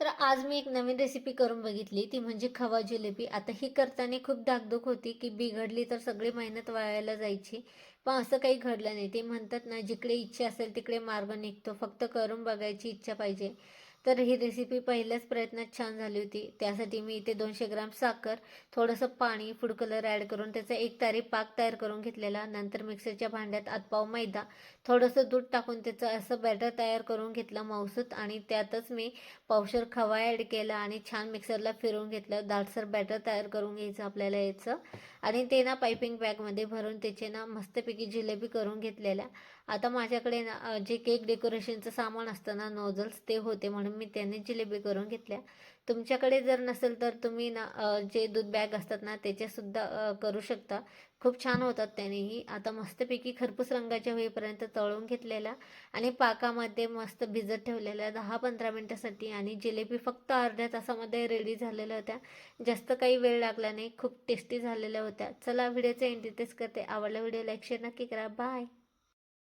तर आज मी एक नवीन रेसिपी करून बघितली. ती म्हणजे खवा जिलेबी. आता ही करताना खूप धाकधूक होती की बिघडली तर सगळी मेहनत वायाला जायची. पण असं काही घडलं नाही. ते म्हणतात ना जिकडे इच्छा असेल तिकडे मार्ग निघतो. फक्त करून बघायची इच्छा पाहिजे. तर ही रेसिपी पहिल्याच प्रयत्नात छान झाली होती. त्यासाठी मी इथे दोनशे ग्राम साखर थोडंसं पाणी फूड कलर ॲड करून त्याचा एक तारी पाक तयार करून घेतलेला. नंतर मिक्सरच्या भांड्यात आतपाव मैदा थोडंसं दूध टाकून त्याचं असं बॅटर तयार करून घेतलं मौसूत आणि त्यातच मी पावशर खवा ॲड केला आणि छान मिक्सरला फिरवून घेतलं. दाटसर बॅटर तयार करून घ्यायचं आपल्याला याचं. आणि ते ना पायपिंग बॅगमध्ये भरून त्याचे ना मस्तपैकी जिलेबी करून घेतलेल्या. आता माझ्याकडे ना जे केक डेकोरेशनचं सामान असतं ना नोझल्स ते होते म्हणून मी त्याने जिलेबी करून घेतल्या. तुमच्याकडे जर नसेल तर तुम्ही ना जे दूध बॅग असतात ना त्याच्यासुद्धा करू शकता. खूप छान होतात त्यानेही. आता मस्तपैकी खरपूस रंगाच्या होईपर्यंत तळून घेतलेला आणि पाकामध्ये मस्त भिजत ठेवलेल्या दहा पंधरा मिनटासाठी आणि जिलेबी फक्त अर्ध्या तासामध्ये रेडी झालेल्या होत्या. जास्त काही वेळ लागला नाही. खूप टेस्टी झालेल्या होत्या. चला व्हिडिओचे एंड करते. आवडला व्हिडिओ लाईक शेअर नक्की करा. बाय